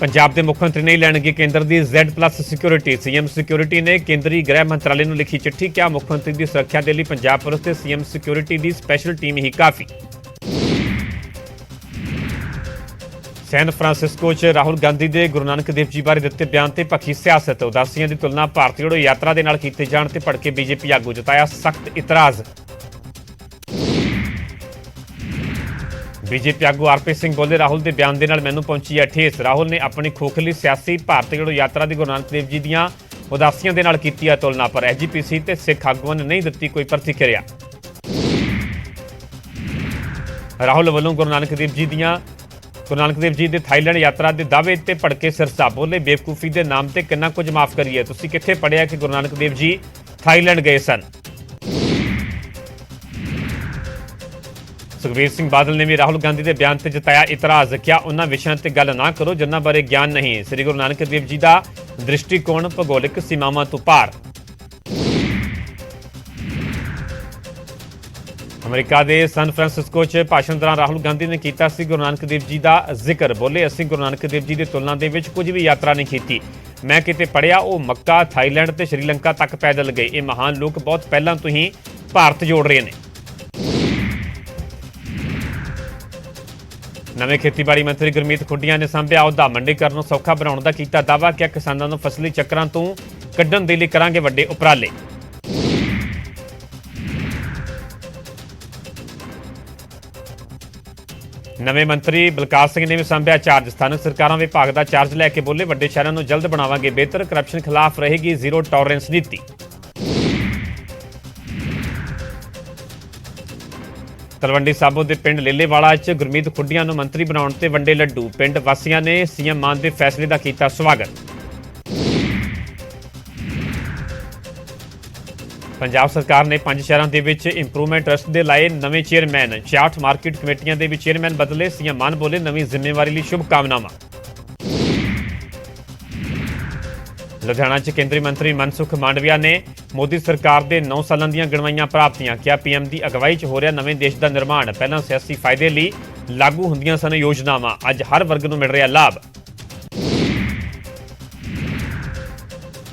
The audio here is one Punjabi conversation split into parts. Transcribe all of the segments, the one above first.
ਪੰਜਾਬ ਦੇ ਮੁੱਖ ਮੰਤਰੀ ਨਹੀਂ ਲੈਣਗੇ ਕੇਂਦਰ ਦੀ Z+ ਸਿਕਿਉਰਿਟੀ ਸੀਐਮ ਸਿਕਿਉਰਿਟੀ ਨੇ ਕੇਂਦਰੀ ਗ੍ਰਹਿ ਮੰਤਰਾਲੇ ਨੂੰ ਲਿਖੀ ਚਿੱਠੀ ਕਿਹਾ, ਮੁੱਖ ਮੰਤਰੀ ਦੀ ਸੁਰੱਖਿਆ ਦੇ ਲਈ ਪੰਜਾਬ ਪੁਲਿਸ ਤੇ ਸੀਐਮ ਸਿਕਿਉਰਿਟੀ ਦੀ ਸਪੈਸ਼ਲ ਟੀਮ ਹੀ ਕਾਫੀ। ਸੈਨ ਫਰਾਂਸਿਸਕੋ 'ਚ ਰਾਹੁਲ ਗਾਂਧੀ ਦੇ ਗੁਰੂ ਨਾਨਕ ਦੇਵ ਜੀ ਬਾਰੇ ਦਿੱਤੇ ਬਿਆਨ ਤੇ ਪੱਖੀ ਸਿਆਸਤ। ਉਦਾਸੀਆਂ ਦੀ ਤੁਲਨਾ ਭਾਰਤੀ ਜੋੜੋ ਯਾਤਰਾ ਦੇ ਨਾਲ ਕੀਤੇ ਜਾਣ ਤੇ ਭੜਕੇ ਬੀਜੇਪੀ ਆਗੂ ਜਤਾਇਆ ਸਖਤ ਇਤਰਾਜ਼। ਬੀਜੇਪੀ ਆਗੂ ਆਰਪੀ ਸਿੰਘ ਬੋਲੇ ਰਾਹੁਲ ਦੇ ਬਿਆਨ ਦੇ ਨਾਲ ਮੈਨੂੰ ਪਹੁੰਚੀ ਹੈ ਠੇਸ। ਰਾਹੁਲ ਨੇ ਆਪਣੀ ਖੋਖਲੀ ਸਿਆਸੀ ਭਾਰਤ ਜੋੜੋ ਯਾਤਰਾ ਦੀ ਗੁਰੂ ਨਾਨਕ ਦੇਵ ਜੀ ਦੀਆਂ ਉਦਾਸੀਆਂ ਦੇ ਨਾਲ ਕੀਤੀ ਹੈ ਤੁਲਨਾ, ਪਰ ਐਜੀਪੀਸੀ ਤੇ ਸਿੱਖ ਆਗੂਆਂ ਨੇ ਨਹੀਂ ਦਿੱਤੀ ਕੋਈ ਪ੍ਰਤੀਕਿਰਿਆ। ਰਾਹੁਲ ਵੱਲੋਂ ਗੁਰੂ ਨਾਨਕ ਦੇਵ ਜੀ ਦੀਆਂ, ਗੁਰੂ ਨਾਨਕ ਦੇਵ ਜੀ ਦੇ ਥਾਈਲੈਂਡ ਯਾਤਰਾ ਦੇ ਦਾਅਵੇ ਤੇ ਭੜਕੇ ਸਿਰਸਾ। ਬੋਲੇ, ਬੇਵਕੂਫੀ ਦੇ ਨਾਮ ਤੇ ਕਿੰਨਾ ਕੁਝ ਮਾਫ ਕਰੀਏ। ਤੁਸੀਂ ਕਿੱਥੇ ਪੜਿਆ ਕਿ ਗੁਰੂ ਨਾਨਕ ਦੇਵ ਜੀ ਥਾਈਲੈਂਡ ਗਏ ਸਨ? ਸੁਖਬੀਰ ਸਿੰਘ ਬਾਦਲ ਨੇ ਵੀ ਰਾਹੁਲ ਗਾਂਧੀ ਦੇ ਬਿਆਨ ਤੇ ਜਤਾਇਆ ਇਤਰਾਜ਼ ਕਿਹਾ, ਉਹਨਾਂ ਵਿਸ਼ਿਆਂ ਤੇ ਗੱਲ ਨਾ ਕਰੋ, ਜਿਨ੍ਹਾਂ ਬਾਰੇ ਗਿਆਨ ਨਹੀਂ। ਸ੍ਰੀ ਗੁਰੂ ਨਾਨਕ ਦੇਵ ਜੀ ਦਾ ਦ੍ਰਿਸ਼ਟੀਕੋਣ ਭੂਗੋਲਿਕ ਸੀਮਾਵਾਂ ਤੋਂ ਪਾਰ। ਅਮਰੀਕਾ ਦੇ ਸਨ ਫਰਾਂਸਿਸਕੋ 'ਚ ਭਾਸ਼ਣ ਦੌਰਾਨ ਰਾਹੁਲ ਗਾਂਧੀ ਨੇ ਕੀਤਾ ਸੀ, ਗੁਰੂ ਨਾਨਕ ਦੇਵ ਜੀ ਦਾ ਜ਼ਿਕਰ। ਬੋਲੇ, ਅਸੀਂ ਗੁਰੂ ਨਾਨਕ ਦੇਵ ਜੀ ਦੀ ਤੁਲਨਾ ਦੇ ਵਿੱਚ ਕੁਝ ਵੀ ਯਾਤਰਾ ਨਹੀਂ ਕੀਤੀ। ਮੈਂ ਕਿਤੇ ਪੜਿਆ ਉਹ ਮੱਕਾ, ਥਾਈਲੈਂਡ ਤੇ ਸ਼੍ਰੀਲੰਕਾ ਤੱਕ ਪੈਦਲ ਗਏ। ਇਹ ਮਹਾਨ ਲੋਕ ਬਹੁਤ ਪਹਿਲਾਂ ਤੋਂ ਹੀ ਭਾਰਤ ਜੋੜ ਰਹੇ ਨੇ। ਨਵੇਂ ਖੇਤੀਬਾੜੀ ਮੰਤਰੀ ਗੁਰਮੀਤ ਖੁੱਡੀਆਂ ਨੇ ਸੰਭਿਆ ਅਹੁਦਾ। ਮੰਡੀਕਰਨ ਨੂੰ ਸੌਖਾ ਬਣਾਉਣ ਦਾ ਕੀਤਾ ਦਾਅਵਾ ਕਿ ਕਿਸਾਨਾਂ ਨੂੰ ਫਸਲੀ ਚੱਕਰਾਂ ਤੋਂ ਕੱਢਣ ਦੇ ਲਈ ਕਰਾਂਗੇ ਵੱਡੇ ਉਪਰਾਲੇ। ਨਵੇਂ ਮੰਤਰੀ ਬਲਕਾਰ ਸਿੰਘ ਨੇ ਵੀ ਸੰਭਿਆ ਚਾਰਜ। ਸਥਾਨਕ ਸਰਕਾਰਾਂ ਵਿਭਾਗ ਦਾ ਚਾਰਜ ਲੈ ਕੇ ਬੋਲੇ, ਵੱਡੇ ਸ਼ਹਿਰਾਂ ਨੂੰ ਜਲਦ ਬਣਾਵਾਂਗੇ ਬਿਹਤਰ। ਕਰਪਸ਼ਨ ਖਿਲਾਫ ਰਹੇਗੀ ਜ਼ੀਰੋ ਟੋਲਰੈਂਸ ਨੀਤੀ। ਤਲਵੰਡੀ ਸਾਬੋ ਦੇ ਪਿੰਡ ਲੇਲੇਵਾਲਾ 'ਚ ਗੁਰਮੀਤ ਖੁੱਡੀਆਂ ਨੂੰ ਮੰਤਰੀ ਬਣਾਉਣ ਤੇ ਵੰਡੇ ਲੱਡੂ। ਪਿੰਡ ਵਾਸੀਆਂ ਨੇ ਸੀਐਮ ਮਾਨ ਦੇ ਫੈਸਲੇ ਦਾ ਕੀਤਾ ਸਵਾਗਤ। ਪੰਜਾਬ ਸਰਕਾਰ ਨੇ ਪੰਜ ਸ਼ਹਿਰਾਂ ਦੇ ਵਿੱਚ ਇੰਪਰੂਵਮੈਂਟ ਟਰਸਟ ਦੇ ਲਾਏ ਨਵੇਂ ਚੇਅਰਮੈਨ 66 ਮਾਰਕੀਟ ਕਮੇਟੀਆਂ ਦੇ ਵੀ ਚੇਅਰਮੈਨ ਬਦਲੇ ਸੀਐਮ ਮਾਨ ਬੋਲੇ ਨਵੀਂ ਜ਼ਿੰਮੇਵਾਰੀ ਲਈ ਸ਼ੁਭ ਕਾਮਨਾਵਾਂ ਲੁਧਿਆਣਾ 'ਚ ਕੇਂਦਰੀ ਮੰਤਰੀ ਮਨਸੁਖ ਮਾਂਡਵੀਆ ਨੇ ਮੋਦੀ ਸਰਕਾਰ ਦੇ 9 ਸਾਲਾਂ ਦੀਆਂ ਗਣਵਾਈਆਂ ਪ੍ਰਾਪਤੀਆਂ ਕਿਹਾ ਪੀਐਮ ਦੀ ਅਗਵਾਈ 'ਚ ਹੋ ਰਿਹਾ ਨਵੇਂ ਦੇਸ਼ ਦਾ ਨਿਰਮਾਣ। ਪਹਿਲਾਂ ਸਿਆਸੀ ਫਾਇਦੇ ਲਈ ਲਾਗੂ ਹੁੰਦੀਆਂ ਸਨ ਯੋਜਨਾਵਾਂ। ਅੱਜ ਹਰ ਵਰਗ ਨੂੰ ਮਿਲ ਰਿਹਾ ਲਾਭ।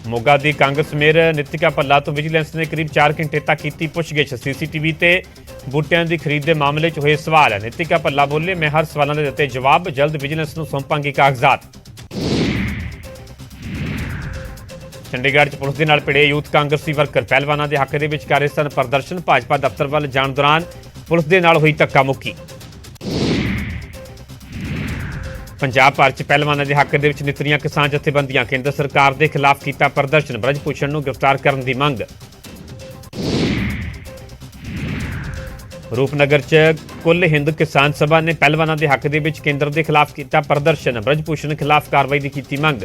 ਮੋਗਾ ਦੀ ਕਾਂਗਰਸ ਮੇਅਰ ਨਿਤਿਕਾ ਪੱਲਾ ਤੋਂ ਵਿਜੀਲੈਂਸ ਨੇ ਕਰੀਬ 4 ਘੰਟੇ ਤੱਕ ਕੀਤੀ ਪੁੱਛਗਿੱਛ। ਸੀਸੀਟੀਵੀ ਤੇ ਬੂਟਿਆਂ ਦੀ ਖਰੀਦ ਦੇ ਮਾਮਲੇ 'ਚ ਹੋਏ ਸਵਾਲ। ਨਿਤਿਕਾ ਪੱਲਾ ਬੋਲੇ, ਮੈਂ ਹਰ ਸਵਾਲਾਂ ਦੇ ਦਿੱਤੇ ਜਵਾਬ, ਜਲਦ ਵਿਜੀਲੈਂਸ ਨੂੰ ਸੌਂਪਾਂਗੀ ਕਾਗਜ਼ਾਤ। ਚੰਡੀਗੜ੍ਹ 'ਚ ਪੁਲਿਸ ਦੇ ਨਾਲ ਭਿੜੇ ਯੂਥ ਕਾਂਗਰਸੀ ਵਰਕਰ ਪਹਿਲਵਾਨਾਂ ਦੇ ਹੱਕ ਦੇ ਵਿੱਚ ਕਰ ਰਹੇ ਸਨ ਪ੍ਰਦਰਸ਼ਨ ਭਾਜਪਾ ਦਫ਼ਤਰ ਵੱਲ ਜਾਣ ਦੌਰਾਨ ਪੁਲਿਸ ਦੇ ਨਾਲ ਹੋਈ ਧੱਕਾ ਮੁੱਕੀ ਪੰਜਾਬ ਭਰ 'ਚ ਪਹਿਲਵਾਨਾਂ ਦੇ ਹੱਕ ਦੇ ਵਿੱਚ ਨਿਤਰੀਆਂ ਕਿਸਾਨ ਜਥੇਬੰਦੀਆਂ, ਕੇਂਦਰ ਸਰਕਾਰ ਦੇ ਖਿਲਾਫ ਕੀਤਾ ਪ੍ਰਦਰਸ਼ਨ ਬ੍ਰਜ ਭੂਸ਼ਣ ਨੂੰ ਗ੍ਰਿਫਤਾਰ ਕਰਨ ਦੀ ਮੰਗ। ਰੂਪਨਗਰ 'ਚ ਕੁੱਲ ਹਿੰਦ ਕਿਸਾਨ ਸਭਾ ਨੇ ਪਹਿਲਵਾਨਾਂ ਦੇ ਹੱਕ ਦੇ ਵਿੱਚ ਕੇਂਦਰ ਦੇ ਖਿਲਾਫ ਕੀਤਾ ਪ੍ਰਦਰਸ਼ਨ ਬ੍ਰਜ ਭੂਸ਼ਣ ਖਿਲਾਫ ਕਾਰਵਾਈ ਦੀ ਕੀਤੀ ਮੰਗ।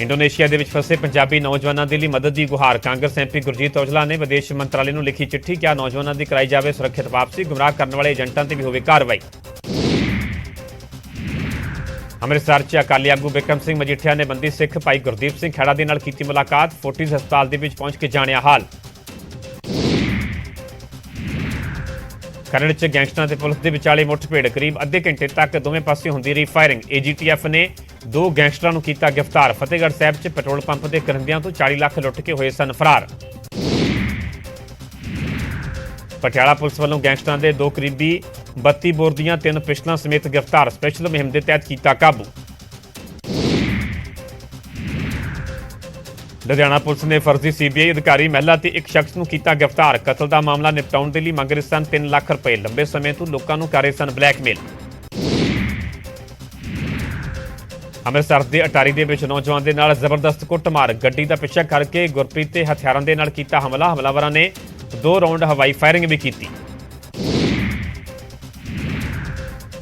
ਇੰਡੋਨੇਸ਼ੀਆ ਦੇ ਵਿੱਚ ਫਸੇ ਪੰਜਾਬੀ ਨੌਜਵਾਨਾਂ ਦੇ ਲਈ ਮਦਦ ਦੀ ਗੁਹਾਰ। ਕਾਂਗਰਸ ਐਮਪੀ ਗੁਰਜੀਤ ਔਜਲਾ ਨੇ ਵਿਦੇਸ਼ ਮੰਤਰਾਲੇ ਨੂੰ ਲਿਖੀ ਚਿੱਠੀ ਕਿਹਾ, ਨੌਜਵਾਨਾਂ ਦੀ ਕਰਾਈ ਜਾਵੇ ਸੁਰੱਖਿਅਤ ਵਾਪਸੀ, ਗੁੰਮਰਾਹ ਕਰਨ ਵਾਲੇ ਏਜੰਟਾਂ ਤੇ ਵੀ ਹੋਵੇ ਕਾਰਵਾਈ। ਅੰਮ੍ਰਿਤਸਰ 'ਚ ਅਕਾਲੀ ਆਗੂ ਬਿਕਰਮ ਸਿੰਘ ਮਜੀਠੀਆ ਨੇ ਬੰਦੀ ਸਿੱਖ ਭਾਈ ਗੁਰਦੀਪ ਸਿੰਘ ਖੇੜਾ ਦੇ ਨਾਲ ਕੀਤੀ ਮੁਲਾਕਾਤ। ਫੋਰਟਿਸ ਹਸਪਤਾਲ ਦੇ ਵਿੱਚ ਪਹੁੰਚ ਕੇ ਜਾਣਿਆ ਹਾਲ। ਖਰੜ 'ਚ ਗੈਂਗਸਟਰਾਂ ਤੇ ਪੁਲਿਸ ਦੇ ਵਿਚਾਲੇ ਮੁੱਠਭੇੜ ਕਰੀਬ ਅੱਧੇ ਘੰਟੇ ਤੱਕ ਦੋਵੇਂ ਪਾਸੇ ਹੁੰਦੀ ਰਹੀ ਫਾਇਰਿੰਗ ਏਜੀਟੀਐਫ ਨੇ ਦੋ ਗੈਂਗਸਟਰਾਂ ਨੂੰ ਕੀਤਾ ਗ੍ਰਿਫਤਾਰ। ਫਤਿਹਗੜ੍ਹ ਸਾਹਿਬ 'ਚ ਪੈਟਰੋਲ ਪੰਪ ਦੇ ਕਰੰਦਿਆਂ ਤੋਂ 40 ਲੱਖ ਲੁੱਟ ਕੇ ਹੋਏ ਸਨ ਫਰਾਰ। ਪਟਿਆਲਾ ਪੁਲਿਸ ਵੱਲੋਂ ਗੈਂਗਸਟਰਾਂ ਦੇ ਦੋ ਕਰੀਬੀ 32 ਬੋਰ ਦੀਆਂ ਤਿੰਨ ਪਿਸਟਲਾਂ ਸਮੇਤ ਗ੍ਰਿਫਤਾਰ। ਸਪੈਸ਼ਲ ਮੁਹਿੰਮ ਦੇ ਤਹਿਤ ਕੀਤਾ ਕਾਬੂ। ਲੁਧਿਆਣਾ ਪੁਲਿਸ ਨੇ ਫਰਜ਼ੀ ਸੀਬੀਆਈ ਅਧਿਕਾਰੀ ਮਹਿਲਾ ਤੇ ਇੱਕ ਸ਼ਖਸ ਨੂੰ ਕੀਤਾ ਗ੍ਰਿਫਤਾਰ। ਕਤਲ ਦਾ ਮਾਮਲਾ ਨਿਪਟਾਉਣ ਦੇ ਲਈ ਮੰਗ ਰਹੇ ਸਨ 3 ਲੱਖ ਰੁਪਏ। ਲੰਬੇ ਸਮੇਂ ਤੋਂ ਲੋਕਾਂ ਨੂੰ ਕਰ ਰਹੇ ਸਨ ਬਲੈਕਮੇਲ। ਅੰਮ੍ਰਿਤਸਰ ਦੇ ਅਟਾਰੀ ਦੇ ਵਿੱਚ ਨੌਜਵਾਨ ਦੇ ਨਾਲ ਜ਼ਬਰਦਸਤ ਕੁੱਟਮਾਰ। ਗੱਡੀ ਦਾ ਪਿੱਛਾ ਕਰਕੇ ਗੁਰਪ੍ਰੀਤ ਤੇ ਹਥਿਆਰਾਂ ਦੇ ਨਾਲ ਕੀਤਾ ਹਮਲਾ। ਹਮਲਾਵਰਾਂ ਨੇ ਦੋ ਰਾਉਂਡ ਹਵਾਈ ਫਾਇਰਿੰਗ ਵੀ ਕੀਤੀ।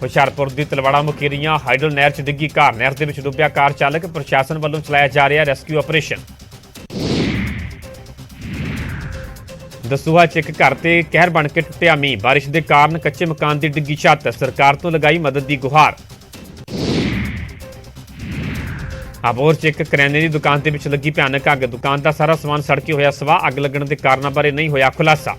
ਹੁਸ਼ਿਆਰਪੁਰ ਦੀ ਤਲਵਾੜਾ ਮੁਕੇਰੀਆਂ ਹਾਈਡਲ ਨਹਿਰ 'ਚ ਡਿੱਗੀ ਕਾਰ। ਨਹਿਰ ਦੇ ਵਿੱਚ ਡੁੱਬਿਆ ਕਾਰ ਚਾਲਕ ਪ੍ਰਸ਼ਾਸਨ ਵੱਲੋਂ ਚਲਾਇਆ ਜਾ ਰਿਹਾ ਰੈਸਕਿਊ ਆਪਰੇਸ਼ਨ। ਦਸੂਹਾ 'ਚ ਇੱਕ ਘਰ ਤੇ ਕਹਿਰ ਬਣ ਕੇ ਟੁੱਟਿਆ ਮੀਂਹ। ਬਾਰਿਸ਼ ਦੇ ਕਾਰਨ ਕੱਚੇ ਮਕਾਨ ਦੀ ਡਿੱਗੀ ਛੱਤ। ਸਰਕਾਰ ਤੋਂ ਲਗਾਈ ਮਦਦ ਦੀ ਗੁਹਾਰ। ਅਬੋਰ 'ਚ ਇੱਕ ਕਰਿਆਨੇ ਦੀ ਦੁਕਾਨ ਦੇ ਵਿੱਚ ਲੱਗੀ ਭਿਆਨਕ ਅੱਗ। ਦੁਕਾਨ ਦਾ ਸਾਰਾ ਸਮਾਨ ਸੜ ਕੇ ਹੋਇਆ ਸਵਾਹ। ਅੱਗ ਲੱਗਣ ਦੇ ਕਾਰਨਾਂ ਬਾਰੇ ਨਹੀਂ ਹੋਇਆ ਖੁਲਾਸਾ।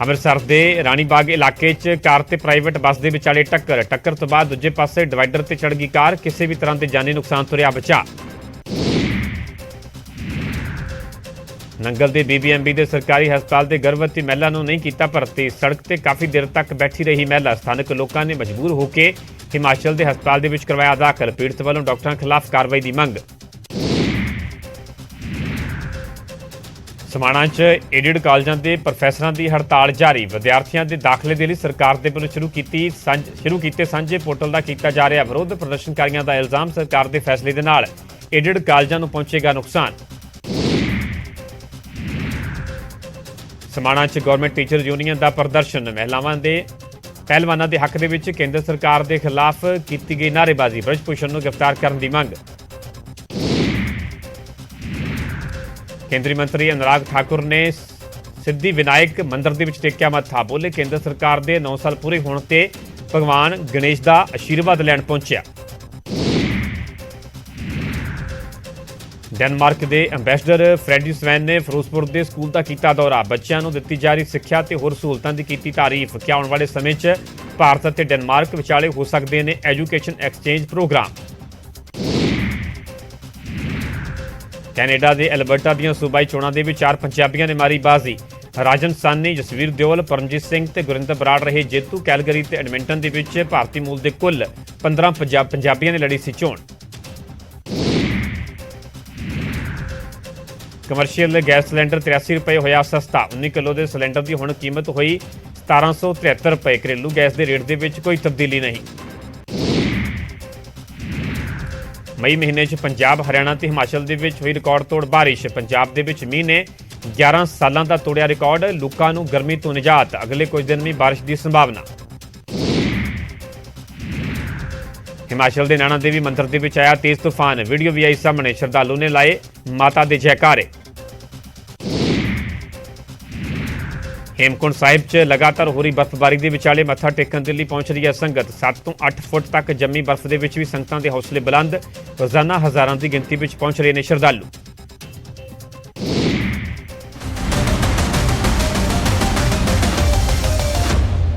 ਅੰਮ੍ਰਿਤਸਰ ਦੇ ਰਾਣੀਬਾਗ ਇਲਾਕੇ 'ਚ ਕਾਰ ਤੇ ਪ੍ਰਾਈਵੇਟ ਬੱਸ ਦੇ ਵਿਚਾਲੇ ਟੱਕਰ। ਟੱਕਰ ਤੋਂ ਬਾਅਦ ਦੂਜੇ ਪਾਸੇ ਡਿਵਾਈਡਰ ਤੇ ਚੜ ਗਈ ਕਾਰ। ਕਿਸੇ ਵੀ ਤਰ੍ਹਾਂ ਦੇ ਜਾਨੀ ਨੁਕਸਾਨ ਤੋਂ ਰਿਹਾ ਬਚਾ ਨੰਗਲ ਦੇ ਬੀਬੀਐਮਬੀ ਦੇ ਸਰਕਾਰੀ ਹਸਪਤਾਲ ਦੇ ਗਰਭਵਤੀ ਮਹਿਲਾ ਨੂੰ ਨਹੀਂ ਕੀਤਾ ਭਰਤੀ। ਸੜਕ ਤੇ ਕਾਫੀ ਦੇਰ ਤੱਕ ਬੈਠੀ ਰਹੀ ਮਹਿਲਾ। ਸਥਾਨਕ ਲੋਕਾਂ ਨੇ ਮਜਬੂਰ ਹੋ ਕੇ ਹਿਮਾਚਲ ਦੇ ਹਸਪਤਾਲ ਦੇ ਵਿੱਚ ਕਰਵਾਇਆ ਦਾਖਲ। ਪੀੜਤ ਵੱਲੋਂ ਡਾਕਟਰਾਂ ਖਿਲਾਫ ਕਾਰਵਾਈ ਦੀ ਮੰਗ। ਸਮਾਣਾ 'ਚ ਏਡਿਡ ਕਾਲਜਾਂ ਦੇ ਪ੍ਰੋਫੈਸਰਾਂ ਦੀ ਹੜਤਾਲ ਜਾਰੀ। ਵਿਦਿਆਰਥੀਆਂ ਦੇ ਦਾਖਲੇ ਦੇ ਲਈ ਸਰਕਾਰ ਦੇ ਵੱਲੋਂ ਸ਼ੁਰੂ ਕੀਤੀ ਸ਼ੁਰੂ ਕੀਤੇ ਸਾਂਝੇ ਪੋਰਟਲ ਦਾ ਕੀਤਾ ਜਾ ਰਿਹਾ ਵਿਰੋਧ। ਪ੍ਰਦਰਸ਼ਨਕਾਰੀਆਂ ਦਾ ਇਲਜ਼ਾਮ ਸਰਕਾਰ ਦੇ ਫੈਸਲੇ ਦੇ ਨਾਲ। ਏਡਿਡ ਕਾਲਜਾਂ ਨੂੰ ਪਹੁੰਚੇਗਾ ਨੁਕਸਾਨ। ਸਮਾਣਾ 'ਚ ਗਵਰਨਮੈਂਟ ਟੀਚਰ ਯੂਨੀਅਨ ਦਾ ਪ੍ਰਦਰਸ਼ਨ। ਮਹਿਲਾਵਾਂ ਦੇ ਪਹਿਲਵਾਨਾਂ ਦੇ ਹੱਕ ਦੇ ਵਿੱਚ ਕੇਂਦਰ ਸਰਕਾਰ ਦੇ ਖਿਲਾਫ ਕੀਤੀ ਗਈ ਨਾਅਰੇਬਾਜ਼ੀ। ਬ੍ਰਜਭੂਸ਼ਣ ਨੂੰ ਗ੍ਰਿਫਤਾਰ ਕਰਨ ਦੀ ਮੰਗ। ਕੇਂਦਰੀ ਮੰਤਰੀ ਅਨੁਰਾਗ ਠਾਕੁਰ ਨੇ ਸਿੱਧੀ ਵਿਨਾਇਕ ਮੰਦਿਰ ਦੇ ਵਿੱਚ ਟੇਕਿਆ ਮੱਥਾ ਬੋਲੇ। ਕੇਂਦਰ ਸਰਕਾਰ ਦੇ 9 ਸਾਲ ਪੂਰੇ ਹੋਣ ਤੇ ਭਗਵਾਨ ਗਣੇਸ਼ ਦਾ ਆਸ਼ੀਰਵਾਦ ਲੈਣ ਪਹੁੰਚਿਆ। ਡੈਨਮਾਰਕ ਦੇ ਐਮਬੈਸਡਰ ਫ੍ਰੈਡੀ ਸਵੈਨ ਨੇ ਫਿਰੋਜ਼ਪੁਰ ਦੇ ਸਕੂਲ ਦਾ ਕੀਤਾ ਦੌਰਾ। ਬੱਚਿਆਂ ਨੂੰ ਦਿੱਤੀ ਜਾ ਰਹੀ ਸਿੱਖਿਆ ਤੇ ਹੋਰ ਸਹੂਲਤਾਂ ਦੀ ਕੀਤੀ ਤਾਰੀਫ। ਕਿ ਆਉਣ ਵਾਲੇ ਸਮੇਂ 'ਚ ਭਾਰਤ ਅਤੇ ਡੈਨਮਾਰਕ ਵਿਚਾਲੇ ਹੋ ਸਕਦੇ ਨੇ ਐਜੂਕੇਸ਼ਨ ਐਕਸਚੇਂਜ ਪ੍ਰੋਗਰਾਮ। ਕੈਨੇਡਾ ਦੇ ਐਲਬਰਟਾ ਦੀਆਂ ਸੂਬਾਈ ਚੋਣਾਂ ਦੇ ਵਿੱਚ ਚਾਰ ਪੰਜਾਬੀਆਂ ਨੇ ਮਾਰੀ ਬਾਜ਼ੀ। ਰਾਜਨ ਸਾਨੀ ਜਸਵੀਰ ਦਿਓਲ, ਪਰਮਜੀਤ ਸਿੰਘ ਤੇ ਗੁਰਿੰਦਰ ਬਰਾੜ ਰਹੇ ਜੇਤੂ ਕੈਲਗਰੀ ਤੇ ਐਡਮਿੰਟਨ ਦੇ ਵਿੱਚ ਭਾਰਤੀ ਮੂਲ ਦੇ ਕੁੱਲ 15 ਪੰਜਾਬ ਪੰਜਾਬੀਆਂ ਨੇ ਲੜੀ ਸੀ ਚੋਣ। ਕਮਰਸ਼ੀਅਲ ਗੈਸ ਸਿਲੰਡਰ 83 ਰੁਪਏ ਹੋਇਆ ਸਸਤਾ। 19 ਕਿਲੋ ਦੇ ਸਿਲੰਡਰ ਦੀ ਹੁਣ ਕੀਮਤ ਹੋਈ 1773 ਰੁਪਏ। ਘਰੇਲੂ ਗੈਸ ਦੇ ਰੇਟ ਦੇ ਵਿੱਚ ਕੋਈ ਤਬਦੀਲੀ ਨਹੀਂ। ਮਈ ਮਹੀਨੇ 'ਚ ਪੰਜਾਬ, ਹਰਿਆਣਾ ਤੇ ਹਿਮਾਚਲ ਦੇ ਵਿੱਚ ਹੋਈ ਰਿਕਾਰਡ ਤੋੜ ਬਾਰਿਸ਼। ਪੰਜਾਬ ਦੇ ਵਿੱਚ ਮੀਂਹ ਨੇ 11 ਸਾਲਾਂ ਦਾ ਤੋੜਿਆ ਰਿਕਾਰਡ। ਲੋਕਾਂ ਨੂੰ ਗਰਮੀ ਤੋਂ ਨਿਜਾਤ। ਅਗਲੇ ਕੁਝ ਦਿਨ ਵੀ ਬਾਰਿਸ਼ ਦੀ ਸੰਭਾਵਨਾ। ਹਿਮਾਚਲ ਦੇ ਨਾਣਾ ਦੇਵੀ ਮੰਦਿਰ ਦੇ ਵਿੱਚ ਆਇਆ ਤੇਜ਼ ਤੂਫਾਨ। ਵੀਡੀਓ ਵੀ ਆਈ ਸਾਹਮਣੇ। ਸ਼ਰਧਾਲੂ ਨੇ ਲਾਏ ਮਾਤਾ ਦੇ ਜੈਕਾਰੇ। ਹੇਮਕੁੰਡ ਸਾਹਿਬ 'ਚ ਲਗਾਤਾਰ ਹੋ ਰਹੀ ਬਰਫ਼ਬਾਰੀ ਦੇ ਵਿਚਾਲੇ ਮੱਥਾ ਟੇਕਣ ਦੇ ਲਈ ਪਹੁੰਚ ਰਹੀ ਹੈ ਸੰਗਤ। 7 ਤੋਂ 8 ਫੁੱਟ ਤੱਕ ਜੰਮੀ ਬਰਫ਼ ਦੇ ਵਿੱਚ ਵੀ ਸੰਗਤਾਂ ਦੇ ਹੌਸਲੇ ਬੁਲੰਦ। ਰੋਜ਼ਾਨਾ ਹਜ਼ਾਰਾਂ ਦੀ ਗਿਣਤੀ ਵਿੱਚ ਪਹੁੰਚ ਰਹੇ ਨੇ ਸ਼ਰਧਾਲੂ।